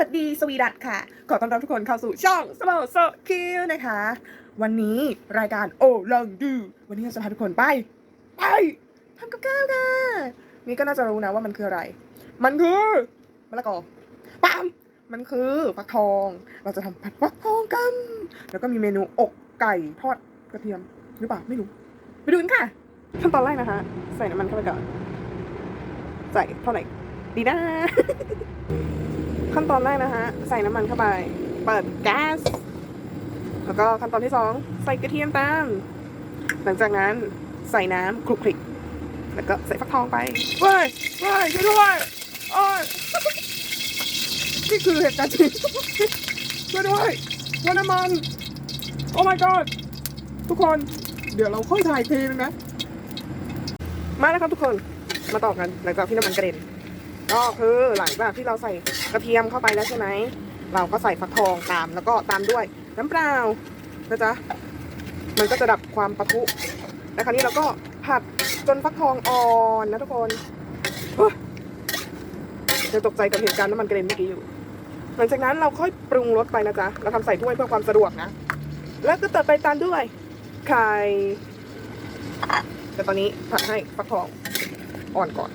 วัสดีสวีดัตค่ะ ขอต้อนรับทุกคนเข้าสู่ช่องสโลโซคิวนะคะ วันนี้รายการโอลองดูวันนี้เราจะพาทุกคนไป ไปทำกับข้าวค่ะ นี่ก็น่าจะรู้นะว่ามันคืออะไร มันคือมะละกอปั๊มมันคือฟักทอง เราจะทำผัดฟักทองกัน แล้วก็มีเมนูอกไก่ทอดกระเทียมหรือเปล่าไม่รู้ไปดูกันค่ะขั้นตอนแรกนะคะ ใส่น้ำมันเข้าไปก่อนใส่เท่าไหร่ดีนะ ขั้นตอนแรกนะคะ ใส่น้ำมันเข้าไป เปิดแก๊ส แล้วก็ขั้นตอนที่สองใส่กระเทียมตาม หลังจากนั้นใส่น้ำคลุกคลิก แล้วก็ใส่ฟักทองไป เว้ย เว้ยช่วยด้วยโอ้ยนี่คือเหตุการณ์จริงช่วยด้วยว่าน้ำมัน โอ้ my god ทุกคน เดี๋ยวเราค่อยถ่ายทีนึงนะ มาแล้วครับทุกคน มาต่อกันหลังจากที่น้ำมันกระเด็น ก็คือหลังจากที่เราใส่กระเทียมเข้าไปแล้วใช่ไหม เราก็ใส่ฟักทองตามแล้วก็ตามด้วยน้ำเปล่านะจ๊ะ มันก็จะดับความปะทุและคราวนี้เราก็ผัดจนฟักทองอ่อนนะทุกคนเฮ้ยยังตกใจกับเหตุการณ์น้ำมันกระเด็นเมื่อกี้อยู่ หลังจากนั้นเราค่อยปรุงรสไปนะจ๊ะ เราทำใส่ถ้วยเพื่อความสะดวกนะ แล้วก็ตัดไปตามด้วยไข่แต่ตอนนี้ผัดให้ฟักทองอ่อนก่อน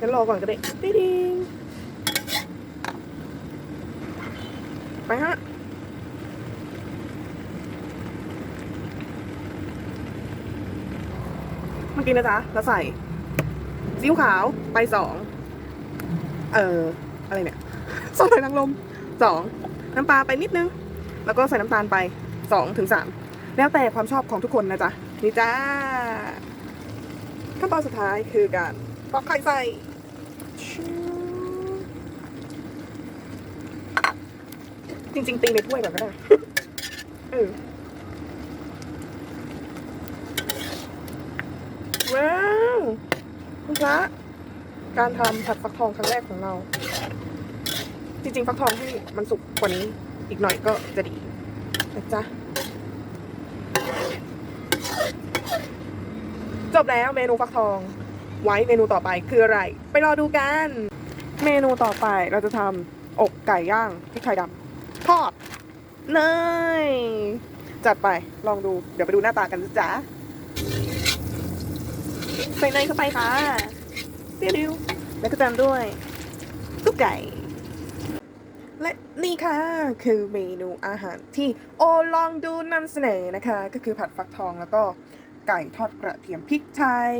งั้นรอก่อนก็ได้ติ๊ดิงไปฮะเมื่อกี้นะจ๊ะเราใส่ซีอิ๊วขาวไปสองเอ่ออะไรเนี่ยซอสหอยนางรมสองน้ำปลาไปนิดนึง แล้วก็ใส่น้ำตาลไปสองถึงสามแล้วแต่ความชอบของทุกคนนะจ๊ะ นี่จ้าขั้นตอนสุดท้ายคือการปอกไข่ใส่ จริง ๆ ตีในถ้วยก่อนก็ได้เออว้าวคุณพระการทำผัดฟักทองครั้งแรกของเรา จริง ๆ ฟักทองให้มันสุกกว่านี้อีกหน่อยก็จะดีนะจ๊ะจบแล้วเมนูฟักทอง ไว้เมนูต่อไปคืออะไร ไปรอดูกัน เมนูต่อไปเราจะทำอกไก่ย่างพริกไทยดำทอดเนยจัดไปลองดูเดี๋ยวไปดูหน้าตากันจ๊ะใส่เนยเข้าไปค่ะเตี้ยวดิวแล้วก็ตามด้วยซุปไก่ และนี่ค่ะ คือเมนูอาหารที่โอลองดูนำเสนอนะคะ ก็คือผัดฟักทองแล้วก็ไก่ทอดกระเทียมพริกไทย